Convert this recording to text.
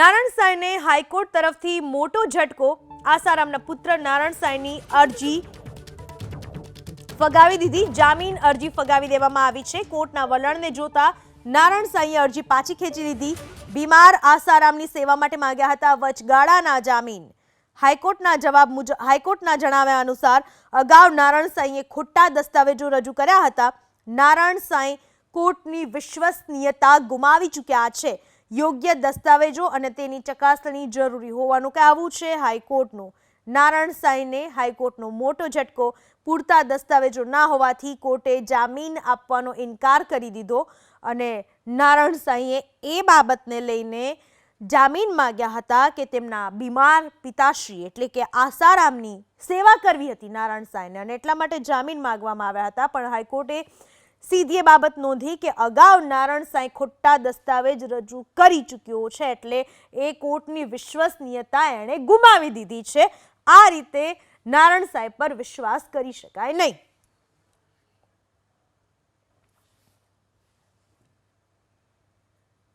Narayan સાંઈને high court તરફથી મોટો ઝટકો. આસારામના પુત્ર નારાયણ સાંઈની અરજી ફગાવી દીધી. જામીન અરજી ફગાવી દેવામાં આવી છે. કોર્ટના વલણને જોતા નારાયણ સાંઈએ અરજી પાછી ખેંચી લીધી. બીમાર આસારામની સેવા માટે માંગ્યા હતા વચગાળાના જામીન. હાઈકોર્ટના જવાબ મુજબ હાઈકોર્ટના જણાવ્યા અનુસાર અગાઉ નારાયણ સાંઈએ ખોટા દસ્તાવેજો રજૂ કર્યા હતા. નારાયણ સાંઈ કોર્ટની વિશ્વસનીયતા ગુમાવી ચૂક્યા છે. યોગ્ય દસ્તાવેજો અને તેની ચકાસણી જરૂરી હોવાનું કહેવું છે હાઈકોર્ટનું. નારાયણ સાંઈને હાઈકોર્ટનો મોટો ઝટકો પૂરતા દસ્તાવેજો ના હોવાથી કોર્ટે જામીન આપવાનો ઇનકાર કરી દીધો અને નારાયણ સાંઈએ એ બાબતને લઈને જામીન માગ્યા હતા કે તેમના બીમાર પિતાશ્રી એટલે કે આસારામની સેવા કરવી હતી નારાયણ સાંઈને અને એટલા માટે જામીન માંગવામાં આવ્યા હતા. પણ હાઈકોર્ટે સીધી એ બાબત નોંધી કે અગાઉ નારણ સાંઈ ખોટા દસ્તાવેજ રજૂ કરી ચૂક્યો છે એટલે એ કોર્ટની વિશ્વસનીયતા એણે ગુમાવી દીધી છે. આ રીતે નારણ સાંઈ પર વિશ્વાસ કરી શકાય નહીં.